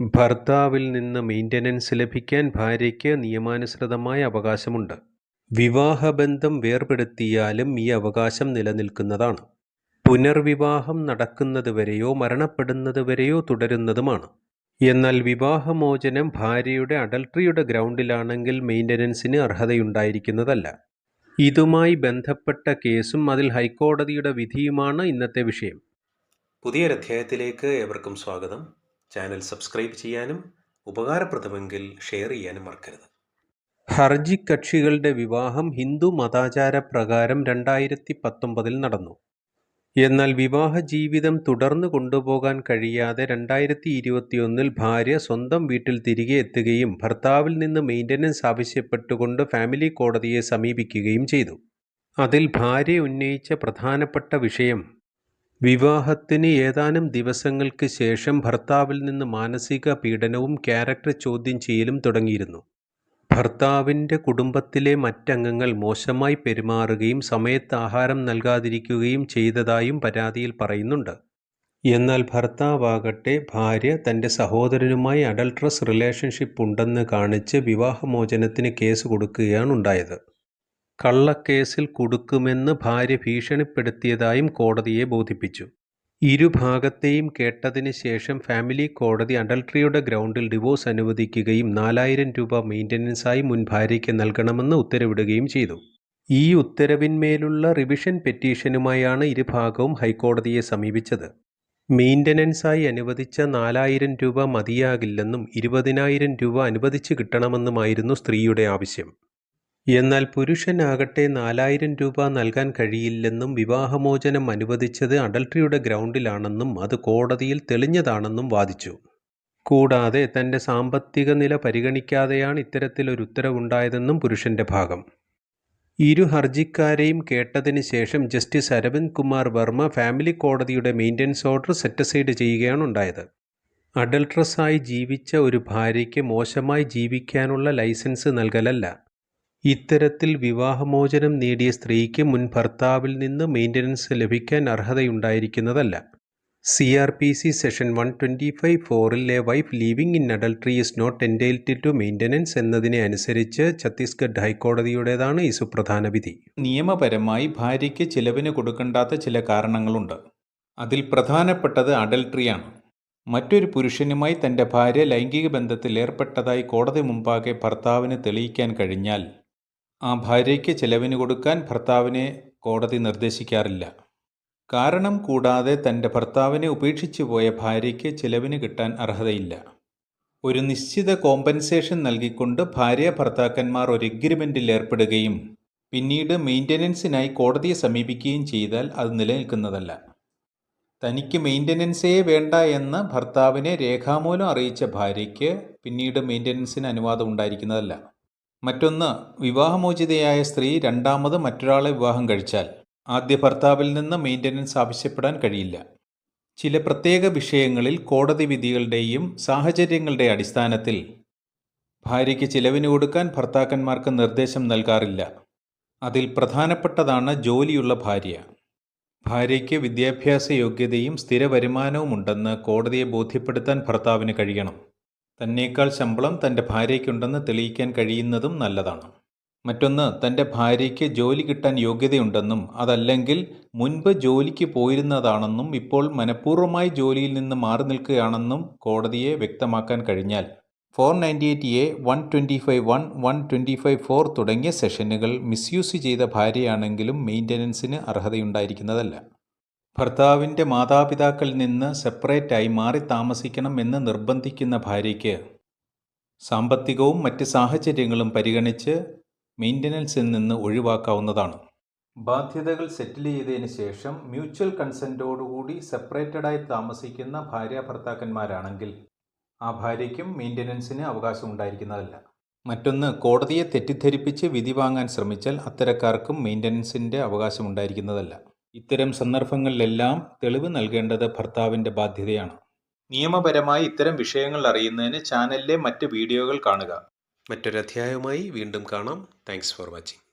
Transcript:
ഭർത്താവിൽ നിന്ന് മെയിന്റനൻസ് ലഭിക്കാൻ ഭാര്യയ്ക്ക് നിയമാനുസൃതമായ അവകാശമുണ്ട്. വിവാഹബന്ധം വേർപെടുത്തിയാലും ഈ അവകാശം നിലനിൽക്കുന്നതാണ്. പുനർവിവാഹം നടക്കുന്നതുവരെയോ മരണപ്പെടുന്നതുവരെയോ തുടരുന്നതുമാണ്. എന്നാൽ വിവാഹമോചനം ഭാര്യയുടെ അഡൽട്രിയുടെ ഗ്രൗണ്ടിലാണെങ്കിൽ മെയിന്റനൻസിന് അർഹതയുണ്ടായിരിക്കുന്നതല്ല. ഇതുമായി ബന്ധപ്പെട്ട കേസും അതിൽ ഹൈക്കോടതിയുടെ വിധിയുമാണ് ഇന്നത്തെ വിഷയം. പുതിയൊരധ്യായത്തിലേക്ക് ഏവർക്കും സ്വാഗതം. ചാനൽ സബ്സ്ക്രൈബ് ചെയ്യാനും ഉപകാരപ്രദമെങ്കിൽ ഷെയർ ചെയ്യാനും മറക്കരുത്. ഹർജി കക്ഷികളുടെ വിവാഹം ഹിന്ദു മതാചാരപ്രകാരം രണ്ടായിരത്തി പത്തൊമ്പതിൽ നടന്നു. എന്നാൽ വിവാഹ ജീവിതം തുടർന്നു കൊണ്ടുപോകാൻ കഴിയാതെ രണ്ടായിരത്തി ഇരുപത്തിയൊന്നിൽ ഭാര്യ സ്വന്തം വീട്ടിൽ തിരികെ എത്തുകയും ഭർത്താവിൽ നിന്ന് മെയിന്റനൻസ് ആവശ്യപ്പെട്ടുകൊണ്ട് ഫാമിലി കോടതിയെ സമീപിക്കുകയും ചെയ്തു. അതിൽ ഭാര്യ ഉന്നയിച്ച പ്രധാനപ്പെട്ട വിഷയം വിവാഹത്തിന് ഏതാനും ദിവസങ്ങൾക്ക് ശേഷം ഭർത്താവിൽ നിന്ന് മാനസിക പീഡനവും ക്യാരക്ടർ ചോദ്യം ചെയ്യലും തുടങ്ങിയിരുന്നു. ഭർത്താവിന്റെ കുടുംബത്തിലെ മറ്റംഗങ്ങൾ മോശമായി പെരുമാറുകയും സമയത്ത് ആഹാരം നൽകാതിരിക്കുകയും ചെയ്തതായും പരാതിയിൽ പറയുന്നുണ്ട്. എന്നാൽ ഭർത്താവാകട്ടെ ഭാര്യ തന്റെ സഹോദരനുമായി അഡൾട്രസ് റിലേഷൻഷിപ്പ് ഉണ്ടെന്ന് കാണിച്ച് വിവാഹമോചനത്തിന് കേസ് കൊടുക്കുകയാണുണ്ടായത്. കള്ളക്കേസിൽ കുടുക്കുമെന്ന് ഭാര്യ ഭീഷണിപ്പെടുത്തിയതായും കോടതിയെ ബോധിപ്പിച്ചു. ഇരുഭാഗത്തെയും കേട്ടതിന് ശേഷം ഫാമിലി കോടതി അഡൾട്ടറിയുടെ ഗ്രൗണ്ടിൽ ഡിവോഴ്സ് അനുവദിക്കുകയും നാലായിരം രൂപ മെയിന്റനൻസായി മുൻ ഭാര്യയ്ക്ക് നൽകണമെന്ന് ഉത്തരവിടുകയും ചെയ്തു. ഈ ഉത്തരവിന്മേലുള്ള റിവിഷൻ പെറ്റീഷനുമായാണ് ഇരുഭാഗവും ഹൈക്കോടതിയെ സമീപിച്ചത്. മെയിന്റനൻസായി അനുവദിച്ച നാലായിരം രൂപ മതിയാകില്ലെന്നും ഇരുപതിനായിരം രൂപ അനുവദിച്ച് കിട്ടണമെന്നുമായിരുന്നു സ്ത്രീയുടെ ആവശ്യം. എന്നാൽ പുരുഷനാകട്ടെ നാലായിരം രൂപ നൽകാൻ കഴിയില്ലെന്നും വിവാഹമോചനം അനുവദിച്ചത് അഡൽട്രിയുടെ ഗ്രൗണ്ടിലാണെന്നും അത് കോടതിയിൽ തെളിഞ്ഞതാണെന്നും വാദിച്ചു. കൂടാതെ തന്റെ സാമ്പത്തിക നില പരിഗണിക്കാതെയാണ് ഇത്തരത്തിലൊരു ഉത്തരവുണ്ടായതെന്നും പുരുഷന്റെ ഭാഗം. ഇരു ഹർജിക്കാരെയും കേട്ടതിന് ശേഷം ജസ്റ്റിസ് അരവിന്ദ് കുമാർ വർമ്മ ഫാമിലി കോടതിയുടെ മെയിന്റനൻസ് ഓർഡർ സെറ്റസൈഡ് ചെയ്യുകയാണ് ഉണ്ടായത് അഡൾട്ടറസായി ജീവിച്ച ഒരു ഭാര്യയ്ക്ക് മോശമായി ജീവിക്കാനുള്ള ലൈസൻസ് നൽകലല്ല. ഇത്തരത്തിൽ വിവാഹമോചനം നേടിയ സ്ത്രീക്ക് മുൻ ഭർത്താവിൽ നിന്ന് മെയിന്റനൻസ് ലഭിക്കാൻ അർഹതയുണ്ടായിരിക്കുന്നതല്ല. C R P C section one twenty five ഫോറിലെ wife living in adultery is not entitled to maintenance എന്നതിനെ അനുസരിച്ച് ഛത്തീസ്ഗഡ് ഹൈക്കോടതിയുടേതാണ് ഈ സുപ്രധാന വിധി. നിയമപരമായി ഭാര്യയ്ക്ക് ചിലവിന് കൊടുക്കണ്ടാത്ത ചില കാരണങ്ങളുണ്ട്. അതിൽ പ്രധാനപ്പെട്ടത് അഡൽട്രിയാണ് മറ്റൊരു പുരുഷനുമായി തന്റെ ഭാര്യ ലൈംഗിക ബന്ധത്തിൽ ഏർപ്പെട്ടതായി കോടതി മുമ്പാകെ ഭർത്താവിന് തെളിയിക്കാൻ കഴിഞ്ഞാൽ ആ ഭാര്യയ്ക്ക് ചെലവിന് കൊടുക്കാൻ ഭർത്താവിനെ കോടതി നിർദ്ദേശിക്കാറില്ല. കാരണം കൂടാതെ തന്റെ ഭർത്താവിനെ ഉപേക്ഷിച്ചു പോയ ഭാര്യയ്ക്ക് ചെലവിന് കിട്ടാൻ അർഹതയില്ല. ഒരു നിശ്ചിത കോമ്പൻസേഷൻ നൽകിക്കൊണ്ട് ഭാര്യ ഭർത്താക്കന്മാർ ഒരു എഗ്രിമെന്റിൽ ഏർപ്പെടുകയും പിന്നീട് മെയിന്റനൻസിനായി കോടതിയെ സമീപിക്കുകയും ചെയ്താൽ അത് നിലനിൽക്കുന്നതല്ല. തനിക്ക് മെയിന്റനൻസേ വേണ്ട എന്ന് ഭർത്താവിനെ രേഖാമൂലം അറിയിച്ച ഭാര്യയ്ക്ക് പിന്നീട് മെയിന്റനൻസിന് അനുവാദം ഉണ്ടായിരിക്കുന്നതല്ല. മറ്റൊന്ന് വിവാഹമോചിതയായ സ്ത്രീ രണ്ടാമത് മറ്റൊരാളെ വിവാഹം കഴിച്ചാൽ ആദ്യ ഭർത്താവിൽ നിന്ന് മെയിന്റനൻസ് ആവശ്യപ്പെടാൻ കഴിയില്ല. ചില പ്രത്യേക വിഷയങ്ങളിൽ കോടതി വിധികളുടെയും സാഹചര്യങ്ങളുടെ അടിസ്ഥാനത്തിൽ ഭാര്യയ്ക്ക് ചിലവിന് കൊടുക്കാൻ ഭർത്താക്കന്മാർക്ക് നിർദ്ദേശം നൽകാറില്ല. അതിൽ പ്രധാനപ്പെട്ടതാണ് ജോലിയുള്ള ഭാര്യ. ഭാര്യയ്ക്ക് വിദ്യാഭ്യാസ യോഗ്യതയും സ്ഥിര വരുമാനവും ഉണ്ടെന്ന് കോടതിയെ ബോധ്യപ്പെടുത്താൻ ഭർത്താവിന് കഴിയണം. തന്നേക്കാൾ ശമ്പളം തന്റെ ഭാര്യയ്ക്കുണ്ടെന്ന് തെളിയിക്കാൻ കഴിയുന്നതും നല്ലതാണ്. മറ്റൊന്ന് തന്റെ ഭാര്യയ്ക്ക് ജോലി കിട്ടാൻ യോഗ്യതയുണ്ടെന്നും അതല്ലെങ്കിൽ മുൻപ് ജോലിക്ക് പോയിരുന്നതാണെന്നും ഇപ്പോൾ മനഃപൂർവമായി ജോലിയിൽ നിന്ന് മാറി നിൽക്കുകയാണെന്നും കോടതിയെ വ്യക്തമാക്കാൻ കഴിഞ്ഞാൽ four ninety eight A, one twenty five one, one twenty five four തുടങ്ങിയ സെഷനുകൾ മിസ്യൂസ് ചെയ്ത ഭാര്യയാണെങ്കിലും മെയിന്റനൻസിന് അർഹതയുണ്ടായിരിക്കുന്നതല്ല. ഭർത്താവിന്റെ മാതാപിതാക്കളിൽ നിന്ന് സെപ്പറേറ്റായി മാറി താമസിക്കണം എന്ന് നിർബന്ധിക്കുന്ന ഭാര്യയ്ക്ക് സാമ്പത്തികവും മറ്റ് സാഹചര്യങ്ങളും പരിഗണിച്ച് മെയിന്റനൻസിൽ നിന്ന് ഒഴിവാക്കാവുന്നതാണ്. ബാധ്യതകൾ സെറ്റിൽ ചെയ്തതിന് ശേഷം മ്യൂച്വൽ കൺസെന്റോടുകൂടി സെപ്പറേറ്റഡായി താമസിക്കുന്ന ഭാര്യ ഭർത്താക്കന്മാരാണെങ്കിൽ ആ ഭാര്യയ്ക്കും മെയിന്റനൻസിന് അവകാശമുണ്ടായിരിക്കുന്നതല്ല. മറ്റൊന്ന് കോടതിയെ തെറ്റിദ്ധരിപ്പിച്ച് വിധി വാങ്ങാൻ ശ്രമിച്ചാൽ അത്തരക്കാർക്കും മെയിന്റനൻസിന്റെ അവകാശമുണ്ടായിരിക്കുന്നതല്ല. ഇത്തരം സന്ദർഭങ്ങളിലെല്ലാം തെളിവ് നൽകേണ്ടത് ഭർത്താവിന്റെ ബാധ്യതയാണ്. നിയമപരമായി ഇത്തരം വിഷയങ്ങൾ അറിയുന്നതിന് ചാനലിലെ മറ്റ് വീഡിയോകൾ കാണുക. മറ്റൊരധ്യായവുമായി വീണ്ടും കാണാം. Thanks for watching.